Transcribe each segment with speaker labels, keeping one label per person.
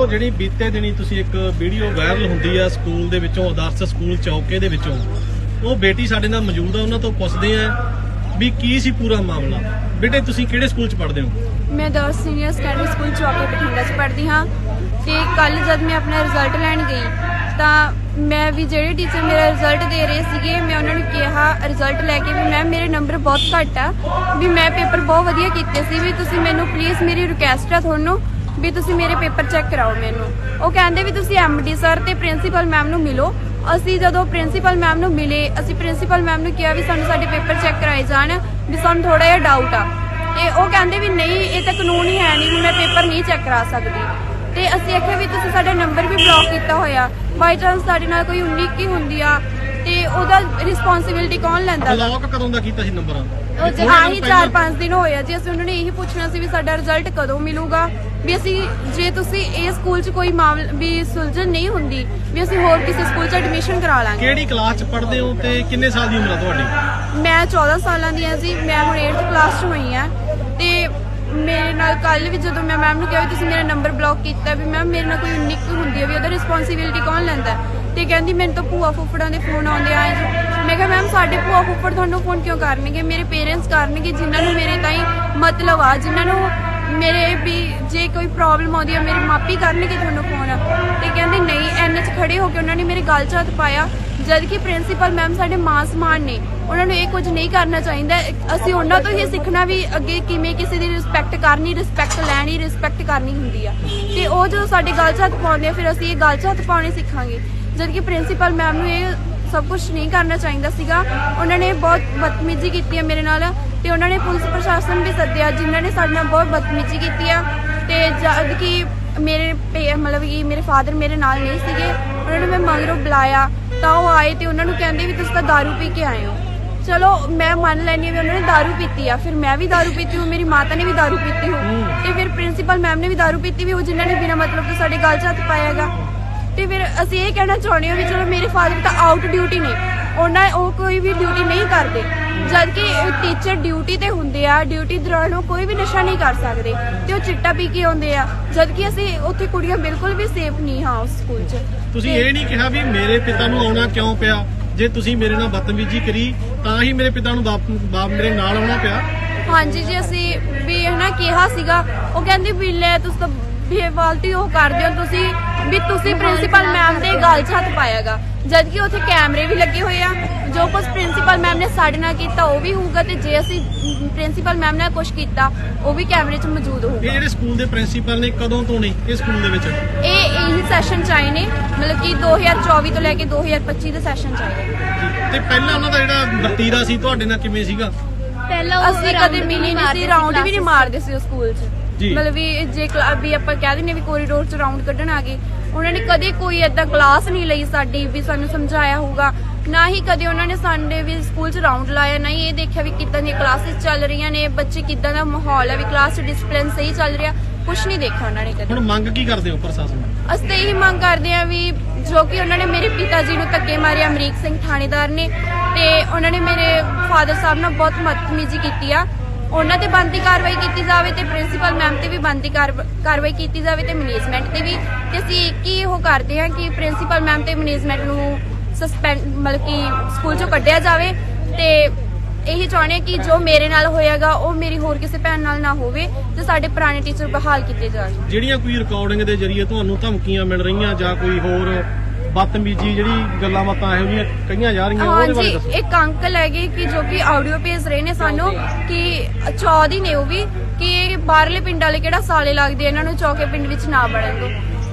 Speaker 1: ਦੋਸਤੋ ਜਿਹੜੀ ਬੀਤੇ ਦਿਨੀ ਤੁਸੀਂ ਇੱਕ ਵੀਡੀਓ ਵਾਇਰਲ ਹੁੰਦੀ ਆ ਸਕੂਲ ਦੇ ਵਿੱਚੋਂ ਆਦਰਸ਼ ਸਕੂਲ ਚੌਕੇ ਦੇ ਵਿੱਚੋਂ, ਉਹ ਬੇਟੀ ਸਾਡੇ ਨਾਲ ਮੌਜੂਦ ਆ, ਉਹਨਾਂ ਤੋਂ ਪੁੱਛਦੇ ਆ ਵੀ ਕੀ ਸੀ ਪੂਰਾ ਮਾਮਲਾ? ਬੇਟੇ, ਤੁਸੀਂ ਕਿਹੜੇ ਸਕੂਲ 'ਚ ਪੜ੍ਹਦੇ ਹੋ?
Speaker 2: ਮੈਂ ਦਰ senior secondary school Chauke Bathinda 'ਚ ਪੜ੍ਹਦੀ ਹਾਂ ਤੇ ਕੱਲ ਜਦ ਮੈਂ ਆਪਣਾ ਰਿਜ਼ਲਟ ਲੈਣ ਗਈ ਤਾਂ ਮੈਂ ਵੀ ਜਿਹੜੇ ਟੀਚਰ ਮੇਰਾ ਰਿਜ਼ਲਟ ਦੇ ਰਹੇ ਸੀਗੇ, ਮੈਂ ਉਹਨਾਂ ਨੂੰ ਕਿਹਾ ਰਿਜ਼ਲਟ ਲੈ ਕੇ ਵੀ ਮੈਮ ਮੇਰੇ ਨੰਬਰ ਬਹੁਤ ਘੱਟ ਆ, ਵੀ ਮੈਂ ਪੇਪਰ ਬਹੁਤ ਵਧੀਆ ਕੀਤੇ ਸੀ, ਵੀ ਤੁਸੀਂ ਮੈਨੂੰ ਪਲੀਜ਼ ਮੇਰੀ ਰਿਕੁਐਸਟ ਆ ਤੁਹਾਨੂੰ ਵੀ ਤੁਸੀਂ ਮੇਰੇ ਪੇਪਰ ਚੈੱਕ ਕਰਾਓ ਮੈਨੂੰ। ਉਹ ਕਹਿੰਦੇ ਵੀ ਤੁਸੀਂ ਐਮਡੀ ਸਰ ਤੇ ਪ੍ਰਿੰਸੀਪਲ ਮੈਮ ਨੂੰ ਮਿਲੋ। ਅਸੀਂ ਜਦੋਂ ਪ੍ਰਿੰਸੀਪਲ ਮੈਮ ਨੂੰ ਮਿਲੇ, ਅਸੀਂ ਪ੍ਰਿੰਸੀਪਲ ਮੈਮ ਨੂੰ ਕਿਹਾ ਵੀ ਸਾਨੂੰ ਸਾਡੇ ਪੇਪਰ ਚੈੱਕ ਕਰਾਏ ਜਾਣ, ਵੀ ਸਾਨੂੰ ਥੋੜਾ ਜਿਹਾ ਡਾਊਟ ਆ। ਤੇ ਉਹ ਕਹਿੰਦੇ ਵੀ ਨਹੀਂ, ਇਹ ਤਾਂ ਕਾਨੂੰਨ ਹੀ ਹੈ ਨਹੀਂ ਵੀ ਮੈਂ ਪੇਪਰ ਨਹੀਂ ਚੈੱਕ ਕਰਾ ਸਕਦੀ। ਤੇ ਅਸੀਂ ਆਖਿਆ ਵੀ ਤੁਸੀਂ ਸਾਡਾ ਨੰਬਰ ਵੀ ਬਲੌਕ ਕੀਤਾ ਹੋਇਆ। ਬਾਈ ਚਾਂਸ ਸਾਡੇ ਨਾਲ ਕੋਈ ਉਨੀਕ ਕੀ ਹੁੰਦੀ ਆ। ਤੇ ਉਹਦਾ ਰਿਸਪੌਂਸਿਬਿਲਟੀ ਕੌਣ ਲੈਂਦਾ?
Speaker 1: ਬਲੌਕ ਕਦੋਂ ਦਾ ਕੀਤਾ ਸੀ ਨੰਬਰ
Speaker 2: ਉਹ ਜੀ ਆਹੀ 4-5 ਦਿਨ ਹੋਏ ਆ ਜੀ। ਅਸੀਂ ਉਹਨਾਂ ਨੇ ਇਹੀ ਪੁੱਛਣਾ ਸੀ ਵੀ ਸਾਡਾ ਰਿਜ਼ਲਟ ਕਦੋਂ ਮਿਲੂਗਾ? ਵੀ ਅਸੀਂ ਜੇ ਤੁਸੀਂ ਇਹ ਸਕੂਲ 'ਚ ਕੋਈ ਮਾਮਲਾ ਵੀ ਸੁਲਝਣ ਨਹੀਂ ਹੁੰਦੀ ਵੀ ਅਸੀਂ ਹੋਰ ਕਿਸੇ ਸਕੂਲ 'ਚ ਐਡਮਿਸ਼ਨ ਕਰਾ ਲਾਂਗੇ।
Speaker 1: ਕਿਹੜੀ ਕਲਾਸ 'ਚ ਪੜ੍ਹਦੇ ਹੋ ਤੇ ਕਿੰਨੇ ਸਾਲ ਦੀ ਉਮਰ ਆ ਤੁਹਾਡੀ?
Speaker 2: ਮੈਂ 14 ਸਾਲਾਂ ਦੀ ਹਾਂ ਜੀ। ਮੈਂ ਹੁਣ 8th ਕਲਾਸ 'ਚ ਹੋਈ ਆ। ਤੇ ਮੇਰੇ ਨਾਲ ਕੱਲ ਵੀ ਜਦੋਂ ਮੈਂ ਮੈਮ ਨੂੰ ਕਿਹਾ ਵੀ ਤੁਸੀਂ ਮੇਰਾ ਨੰਬਰ ਬਲੌਕ ਕੀਤਾ ਵੀ ਮੈਮ ਮੇਰੇ ਨਾਲ ਕੋਈ ਨਿੱਕ ਹੁੰਦੀ ਹੈ ਵੀ ਉਹਦਾ ਰਿਸਪੌਂਸਿਬਿਲਟੀ ਕੌਣ ਲੈਂਦਾ? ਹੈ? ਤੇ ਕਹਿੰਦੀ ਮੈਨੂੰ ਤਾਂ ਭੂਆ ਫੁੱਫੜਾਂ ਦੇ ਫੋਨ ਆਉਂਦੇ ਆ ਮੈਂ ਕਿਹਾ ਮੈਮ ਸਾਡੇ ਭੂਆ ਫੁੱਫੜ ਤੁਹਾਨੂੰ ਫੋਨ ਕਿਉਂ ਕਰਨਗੇ? ਮੇਰੇ ਪੇਰੈਂਟਸ ਕਰਨਗੇ, ਜਿਨ੍ਹਾਂ ਨੂੰ ਮੇਰੇ ਤਾਈਂ ਮਤਲਬ ਆ, ਜਿਨ੍ਹਾਂ ਨੂੰ ਮੇਰੇ ਵੀ ਜੇ ਕੋਈ ਪ੍ਰੋਬਲਮ ਆਉਂਦੀ ਆ, ਮੇਰੇ ਮਾਪੀ ਕਰਨਗੇ ਤੁਹਾਨੂੰ ਫੋਨ ਤੇ ਕਹਿੰਦੇ, ਨਹੀਂ ਐਨ 'ਚ ਖੜੇ ਹੋ ਕੇ ਉਹਨਾਂ ਨੇ ਮੇਰੇ ਗੱਲ 'ਚ ਹੱਥ ਪਾਇਆ। ਜਦ ਕਿ ਪ੍ਰਿੰਸੀਪਲ ਮੈਮ ਸਾਡੇ ਮਾਂ ਸਮਾਨ ਨੇ, ਉਹਨਾਂ ਨੂੰ ਇਹ ਕੁਝ ਨਹੀਂ ਕਰਨਾ ਚਾਹੀਦਾ। ਅਸੀਂ ਉਹਨਾਂ ਤੋਂ ਹੀ ਸਿੱਖਣਾ ਵੀ ਅੱਗੇ ਕਿਵੇਂ ਕਿਸੇ ਦੀ ਰਿਸਪੈਕਟ ਕਰਨੀ ਰਿਸਪੈਕਟ ਲੈਣੀ ਰਿਸਪੈਕਟ ਕਰਨੀ ਹੁੰਦੀ ਆ। ਤੇ ਉਹ ਜਦੋਂ ਸਾਡੇ ਗੱਲ 'ਚ ਹੱਥ ਪਾਉਂਦੇ ਆ, ਫਿਰ ਅਸੀਂ ਇਹ ਗੱਲ 'ਚ ਹੱਥ ਪਾਉਣੇ ਸਿੱਖਾਂਗੇ। ਜਦ ਕਿ ਪ੍ਰਿੰਸੀਪਲ ਮੈਮ ਨੂੰ ਇਹ ਸਭ ਕੁਝ ਨਹੀਂ ਕਰਨਾ ਚਾਹੀਦਾ ਸੀਗਾ ਉਹਨਾਂ ਨੇ ਬਹੁਤ ਬਦਤਮੀਜ਼ੀ ਕੀਤੀ ਹੈ ਮੇਰੇ ਨਾਲ ਤੇ ਉਹਨਾਂ ਨੇ ਪੁਲਿਸ ਪ੍ਰਸ਼ਾਸਨ ਵੀ ਸੱਦਿਆ ਜਿਨ੍ਹਾਂ ਨੇ ਸਾਡੇ ਨਾਲ ਬਹੁਤ ਬਦਤਮੀਜ਼ੀ ਕੀਤੀ ਆ ਤੇ ਜਦ ਕਿ ਮੇਰੇ ਪੇ- ਮਤਲਬ ਕਿ ਮੇਰੇ ਫਾਦਰ ਮੇਰੇ ਨਾਲ ਨਹੀਂ ਸੀਗੇ ਉਹਨਾਂ ਨੂੰ ਮੈਂ ਮਗਰੋਂ ਬੁਲਾਇਆ ਤਾਂ ਉਹ ਆਏ ਤੇ ਉਹਨਾਂ ਨੂੰ ਕਹਿੰਦੇ ਵੀ ਤੁਸੀਂ ਤਾਂ दारू ਪੀ ਕੇ ਆਏ ਹੋ ਚਲੋ ਮੈਂ ਮੰਨ ਲੈਂਦੀ ਹਾਂ ਵੀ ਉਹਨਾਂ ਨੇ दारू ਪੀਤੀ ਆ ਫਿਰ ਮੈਂ ਵੀ दारू ਪੀਤੀ ਹੂੰ ਮੇਰੀ ਮਾਤਾ ਨੇ ਵੀ दारू ਪੀਤੀ ਹੋ ਤੇ ਫਿਰ ਪ੍ਰਿੰਸੀਪਲ ਮੈਮ ਨੇ ਵੀ दारू ਪੀਤੀ ਵੀ ਉਹ ਜਿਨ੍ਹਾਂ ਨੇ ਬਿਨਾਂ ਮਤਲਬ ਤੋਂ ਸਾਡੇ ਗਲ 'ਚ ਹੱਥ ਪਾਇਆਗਾ ਤੇ ਫਿਰ ਅਸੀਂ ਇਹ ਕਹਿਣਾ ਚਾਹੁੰਦੇ ਹਾਂ ਵੀ ਚਲੋ ਮੇਰੇ ਫਾਦਰ ਤਾਂ ਆਊਟ ਡਿਊਟੀ ਨੇ। ਉਹਨਾਂ ਉਹ ਕੋਈ ਵੀ ਡਿਊਟੀ ਨਹੀਂ ਕਰਦੇ। ਜਦ ਕਿ ਟੀਚਰ ਡਿਊਟੀ ਤੇ ਹੁੰਦੇ ਆ ਡਿਊਟੀ ਦੌਰਾਨ ਉਹ ਕੋਈ ਵੀ ਨਸ਼ਾ ਨਹੀਂ ਕਰ ਸਕਦੇ ਤੇ ਉਹ ਚਿੱਟਾ ਪੀ ਕੇ ਆਉਂਦੇ ਆ। ਜਦ ਕਿ ਅਸੀਂ ਉੱਥੇ ਕੁੜੀਆਂ ਬਿਲਕੁਲ ਵੀ ਸੇਫ ਨਹੀਂ ਹਾਂ ਉਸ ਸਕੂਲ 'ਚ।
Speaker 1: ਤੁਸੀਂ ਇਹ ਨਹੀਂ ਕਿਹਾ ਵੀ ਮੇਰੇ ਪਿਤਾ ਨੂੰ ਆਉਣਾ ਕਿਉਂ ਪਿਆ? ਜੇ ਤੁਸੀਂ ਮੇਰੇ ਨਾਲ ਬਦਤਮੀਜ਼ੀ ਕਰੀ ਤਾਂ ਹੀ ਮੇਰੇ ਪਿਤਾ ਨੂੰ ਬਾਪ ਬਾਪ ਮੇਰੇ ਨਾਲ ਆਉਣਾ ਪਿਆ।
Speaker 2: ਹਾਂਜੀ ਜੀ ਅਸੀਂ ਵੀ ਹਨਾ ਕਿਹਾ ਸੀਗਾ ਉਹ ਕਹਿੰਦੀ ਵੀ ਲੈ ਤੁਸੀਂ ਤਾਂ ਬੇਵਾਲਤੀ ਉਹ ਕਰਦੇ ਹੋ ਤੁਸੀਂ ਵੀ ਤੁਸੀਂ ਪ੍ਰਿੰਸੀਪਲ ਮੈਮ ਦੇ ਗਲ 'ਚ ਹੱਥ ਪਾਇਆਗਾ। ਜਦ ਕਿ ਉੱਥੇ ਕੈਮਰੇ ਵੀ ਲੱਗੇ ਹੋਏ ਆ ਜੋ ਕੁਝ ਪ੍ਰਿੰਸੀਪਲ ਮੈਮ ਨੇ ਸਾਡੇ ਨਾਲ ਕੀਤਾ ਉਹ ਵੀ ਹੋਊਗਾ ਤੇ ਜੇ ਅਸੀਂ ਪ੍ਰਿੰਸੀਪਲ ਮੈਮ ਨਾਲ ਕੁਝ ਕੀਤਾ ਉਹ ਵੀ ਕੈਮਰੇ 'ਚ ਮੌਜੂਦ
Speaker 1: ਇਹ
Speaker 2: ਹੋਊਗਾ
Speaker 1: ਜਿਹੜੇ ਸਕੂਲ ਦੇ ਪ੍ਰਿੰਸੀਪਲ ਨੇ ਕਦੋਂ ਤੋਂ ਨੇ ਇਸ ਸਕੂਲ ਦੇ ਵਿੱਚ?
Speaker 2: ਇਹ ਇਹੀ ਸੈਸ਼ਨ ਚ ਆਏ ਨੇ ਮਤਲਬ ਕਿ 2024 ਤੋਂ ਲੈ ਕੇ 2025 ਦੇ ਸੈਸ਼ਨ ਚ ਆਏ ਨੇ।
Speaker 1: ਤੇ ਪਹਿਲਾਂ ਉਹਨਾਂ ਦਾ ਜਿਹੜਾ ਵਰਤੀਰਾ ਸੀ ਤੁਹਾਡੇ ਨਾਲ ਕਿਵੇਂ ਸੀਗਾ?
Speaker 3: ਪਹਿਲਾਂ
Speaker 2: ਅਸੀਂ ਕਦੇ ਮਿਲੇ ਨਹੀਂ ਸੀ ਰਾਉਂਡ ਵੀ ਨਹੀਂ ਮਾਰਦੇ ਸੀ ਸਕੂਲ 'ਚ। ਮਤਲਬ ਵੀ ਜੇ ਕਲਾ- ਵੀ ਆਪਾਂ ਕਹਿ ਦਿੰਨੇ ਵੀ ਕੋਰੀਡੋਰ 'ਚ ਰਾਉਂਡ ਕੱਢਣ ਆ ਗਏ ਉਹਨਾਂ ਨੇ ਕਦੇ ਕੋਈ ਏਦਾਂ ਕਲਾਸ ਨਹੀਂ ਲਈ ਸਾਡੀ ਵੀ ਸਾਨੂੰ ਸਮਝਾਇਆ ਹੋਊਗਾ। ਨਾ ਹੀ ਕਦੇ ਉਹਨਾਂ ਨੇ ਸਾਡੇ ਵੀ ਸਕੂਲ 'ਚ ਰਾਉਂਡ ਲਾਇਆ ਨਾ ਹੀ ਇਹ ਦੇਖਿਆ ਵੀ ਕਿੱਦਾਂ ਦੀਆਂ ਕਲਾਸਿਸ ਚੱਲ ਰਹੀਆਂ ਨੇ ਬੱਚੇ ਕਿੱਦਾਂ ਦਾ ਮਾਹੌਲ ਹੈ ਵੀ ਕਲਾਸ 'ਚ ਡਿਸਪਲਿਨ ਸਹੀ ਚੱਲ ਰਿਹਾ ਕੁਝ ਨਹੀਂ ਦੇਖਿਆ ਉਹਨਾਂ ਨੇ ਕਦੇ।
Speaker 1: ਹੁਣ ਮੰਗ ਕੀ ਕਰਦੇ ਹੋ ਪ੍ਰਸ਼ਾਸਨ?
Speaker 2: ਅਸੀਂ ਤਾਂ ਇਹੀ ਮੰਗ ਕਰਦੇ ਹਾਂ ਵੀ ਜੋ ਕਿ ਉਹਨਾਂ ਨੇ ਮੇਰੇ ਪਿਤਾ ਜੀ ਨੂੰ ਧੱਕੇ ਮਾਰੇ ਅਮਰੀਕ ਸਿੰਘ ਥਾਣੇਦਾਰ ਨੇ ਤੇ ਉਹਨਾਂ ਨੇ ਮੇਰੇ ਫਾਦਰ ਸਾਹਿਬ ਨਾਲ ਬਹੁਤ ਬਦਤਮੀਜ਼ੀ ਕੀਤੀ ਆ। ਉਹਨਾਂ ਤੇ ਬੰਦੀ ਕਾਰਵਾਈ ਕੀਤੀ ਜਾਵੇ ਤੇ ਪ੍ਰਿੰਸੀਪਲ ਮੈਮ ਤੇ ਵੀ ਬੰਦੀ ਕਾਰਵਾਈ ਕੀਤੀ ਜਾਵੇ ਤੇ ਮੈਨੇਜਮੈਂਟ ਤੇ ਵੀ। ਤੇ ਅਸੀਂ ਇੱਕ ਉਹ ਕਰਦੇ ਹਾਂ ਕਿ ਪ੍ਰਿੰਸੀਪਲ ਮੈਮ ਤੇ ਮੈਨੇਜਮੈਂਟ ਨੂੰ ਸਸਪੈਂਡ ਮਤਲਬ ਕਿ ਸਕੂਲ ਚੋਂ ਕੱਢਿਆ ਜਾਵੇ। ਤੇ ਇਹੀ ਚਾਹੁੰਦੇ ਕਿ ਜੋ ਮੇਰੇ ਨਾਲ ਹੋਇਆਗਾ, ਉਹ ਮੇਰੀ ਹੋਰ ਕਿਸੇ ਭੈਣ ਨਾਲ ਨਾ ਹੋਵੇ ਤੇ ਸਾਡੇ ਪੁਰਾਣੇ ਟੀਚਰ ਬਹਾਲ ਕੀਤੇ ਜਾਣ।
Speaker 1: ਜਿਹੜੀਆਂ ਕੋਈ ਰਿਕਾਰਡਿੰਗ ਦੇ ਜ਼ਰੀਏ ਤੁਹਾਨੂੰ ਧਮਕੀਆਂ ਮਿਲ ਰਹੀਆਂ ਜਾਂ ਕੋਈ ਹੋਰ ਬਦਤਮੀਜ਼ੀ ਜਿਹੜੀ ਗੱਲਾਂ ਬਾਤਾਂ ਇਹੋ ਜਿਹੀਆਂ ਕਹੀਆਂ ਜਾ ਰਹੀਆਂ ਉਹਦੇ ਬਾਰੇ
Speaker 2: ਹਾਂਜੀ
Speaker 1: ਦੱਸੋ।
Speaker 2: ਇੱਕ ਅੰਕਲ ਹੈਗੇ ਕਿ ਜੋ ਕਿ ਆਡੀਓ ਭੇਜ ਰਹੇ ਨੇ ਸਾਨੂੰ ਕਿ ਚੌਧੀ ਨੇ ਉਹ ਵੀ ਕਿ ਇਹ ਬਾਹਰਲੇ ਪਿੰਡ ਵਾਲੇ ਕਿਹੜਾ ਸਾਲੇ ਲੱਗਦੇ ਆ, ਇਹਨਾਂ ਨੂੰ ਚੌਕੇ ਪਿੰਡ ਵਿੱਚ ਨਾ ਵੜਨ ਦੋ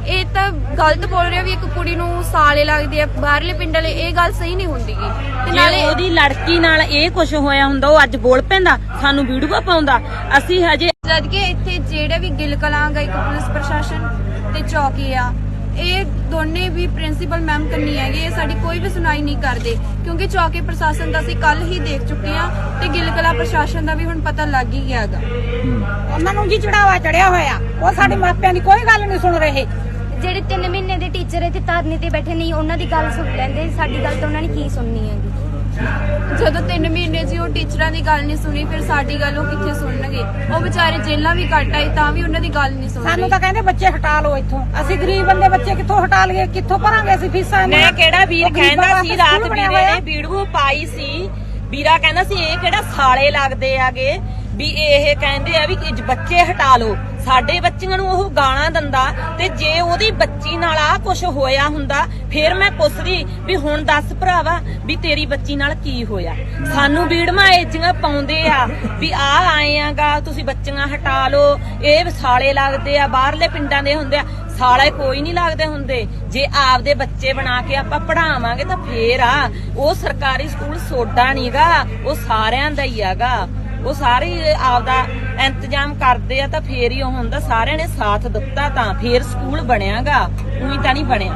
Speaker 2: ਇਹ ਤਾਂ ਗਲਤ ਬੋਲ ਰਿਹਾ ਵੀ ਇੱਕ ਕੁੜੀ ਨੂੰ ਸਾਲੇ ਲੱਗਦੇ ਆ ਬਾਹਰਲੇ ਪਿੰਡ ਵਾਲੇ ਇਹ ਗੱਲ ਸਹੀ ਨਹੀਂ ਹੁੰਦੀਗੀ ਤੇ
Speaker 4: ਜੇ
Speaker 2: ਨਾਲੇ
Speaker 4: ਉਹਦੀ ਲੜਕੀ ਨਾਲ ਇਹ ਕੁਝ ਹੋਇਆ ਹੁੰਦਾ ਉਹ ਅੱਜ ਬੋਲ ਪੈਂਦਾ ਸਾਨੂੰ ਵੀਡੀਓ ਪਾਉਂਦਾ ਅਸੀਂ ਹਜੇ
Speaker 2: ਜਦ ਕਿ ਇੱਥੇ ਜਿਹੜੇ ਵੀ ਗਿੱਲ ਕਲਾਂ ਗਾ ਇੱਕ ਪੁਲਿਸ ਪ੍ਰਸ਼ਾਸਨ ਤੇ ਚੌਕੀ ਆ ਇਹ ਦੋਨੇ ਵੀ ਪ੍ਰਿੰਸੀਪਲ ਮੈਮ ਕੰਨੀ ਹੈਗੇ ਇਹ ਸਾਡੀ ਕੋਈ ਵੀ ਸੁਣਾਈ ਨਹੀਂ ਕਰਦੇ। ਕਿਉਂਕਿ ਚੌਕੀ ਪ੍ਰਸ਼ਾਸਨ ਦਾ ਅਸੀਂ ਕੱਲ ਹੀ ਦੇਖ ਚੁੱਕੇ ਆ ਤੇ ਗਿੱਲ ਕਲਾਂ ਪ੍ਰਸ਼ਾਸਨ ਦਾ ਵੀ ਹੁਣ ਪਤਾ ਲੱਗ ਹੀ ਗਿਆਗਾ
Speaker 5: ਉਹਨਾਂ ਨੂੰ ਜੀ ਚੜਾਵਾ ਚੜਿਆ ਹੋਇਆ। ਉਹ ਸਾਡੇ ਮਾਪਿਆਂ ਦੀ ਕੋਈ ਗੱਲ ਨਹੀਂ ਸੁਣ ਰਹੇ।
Speaker 3: ਜਿਹੜੇ 3 ਮਹੀਨੇ ਦੇ ਟੀਚਰ ਇੱਥੇ ਧਰਨੇ ਤੇ ਬੈਠੇ ਨਹੀਂ ਉਹਨਾਂ ਦੀ ਗੱਲ ਸੁਣ ਲੈਂਦੇ ਸਾਡੀ ਗੱਲ ਤਾਂ ਉਹਨਾਂ ਨੇ ਕੀ ਸੁਣਨੀ ਹੈਗੀ?
Speaker 2: ਜਦੋਂ 3 ਮਹੀਨੇ ਜੀ ਉਹ ਟੀਚਰਾਂ ਦੀ ਗੱਲ ਨਹੀਂ ਸੁਣੀ ਫਿਰ ਸਾਡੀ ਗੱਲ ਉਹ ਕਿੱਥੇ ਸੁਣਨਗੇ? ਉਹ ਵਿਚਾਰੇ ਜੇਲਾਂ ਵੀ ਕੱਟ ਆਏ ਤਾਂ ਵੀ ਉਹਨਾਂ ਦੀ ਗੱਲ ਨਹੀਂ ਸੁਣ
Speaker 5: ਸਾਨੂੰ ਤਾਂ ਕਹਿੰਦੇ ਬੱਚੇ ਹਟਾ ਲਓ ਇੱਥੋਂ। ਅਸੀਂ ਗਰੀਬ ਬੰਦੇ ਬੱਚੇ ਕਿੱਥੋਂ ਹਟਾ ਲਈਏ? ਕਿੱਥੋਂ ਭਰਾਂਗੇ ਅਸੀਂ ਫੀਸਾਂ ਇਹਨਾਂ
Speaker 4: ਮੈਂ? ਕਿਹੜਾ ਵੀਰ ਕਹਿੰਦਾ ਸੀ ਰਾਤ ਵੀਰੇ। ਨੇ ਵੀਡੀਓ ਪਾਈ ਸੀ। ਵੀਰਾ ਕਹਿੰਦਾ ਸੀ ਇਹ ਕਿਹੜਾ ਸਾਲੇ ਲੱਗਦੇ ਆਗੇ? ਵੀ ਇਹ ਕਹਿੰਦੇ ਆ ਵੀ ਕਿ ਬੱਚੇ ਹਟਾ ਲਓ, ਸਾਡੇ ਬੱਚਿਆਂ ਨੂੰ ਉਹ ਗਾਲਾਂ ਦਿੰਦਾ ਤੇ ਜੇ ਉਹਦੀ ਬੱਚੀ ਨਾਲ ਆ ਕੁਝ ਹੋਇਆ ਹੁੰਦਾ, ਫੇਰ ਮੈਂ ਪੁੱਛਦੀ ਵੀ ਹੁਣ ਦੱਸ ਭਰਾਵਾ ਵੀ ਤੇਰੀ ਬੱਚੀ ਨਾਲ ਕੀ ਹੋਇਆ? ਸਾਨੂੰ ਵੀੜਮਾ ਏਜੀਆਂ ਪਾਉਂਦੇ ਆ ਵੀ ਆ ਆਏ ਆਗਾ, ਤੁਸੀਂ ਬੱਚੀਆਂ ਹਟਾ ਲਓ, ਇਹ ਸਾਲੇ ਲੱਗਦੇ ਆ, ਬਾਹਰਲੇ ਪਿੰਡਾਂ ਦੇ ਹੁੰਦੇ ਆ, ਸਾਲੇ ਕੋਈ ਨਹੀਂ ਲੱਗਦੇ ਹੁੰਦੇ। ਜੇ ਆਪਦੇ ਬੱਚੇ ਬਣਾ ਕੇ ਆਪਾਂ ਪੜਾਵਾਂਗੇ ਤਾਂ ਫੇਰ ਆ, ਉਹ ਸਰਕਾਰੀ ਸਕੂਲ ਸੋਡਾ ਨਹੀਂਗਾ ਉਹ ਸਾਰਿਆਂ ਦਾ ਹੀ ਹੈਗਾ ਉਹ ਸਾਰੇ ਆਪਦਾ ਇੰਤਜ਼ਾਮ ਕਰਦੇ ਆ ਤਾਂ ਫੇਰ ਹੀ ਉਹ ਹੁੰਦਾ, ਸਾਰਿਆਂ ਨੇ ਸਾਥ ਦਿੱਤਾ ਤਾਂ ਫੇਰ ਸਕੂਲ ਬਣਿਆਗਾ, ਉਹੀ ਤਾਂ ਨਹੀਂ ਬਣਿਆ।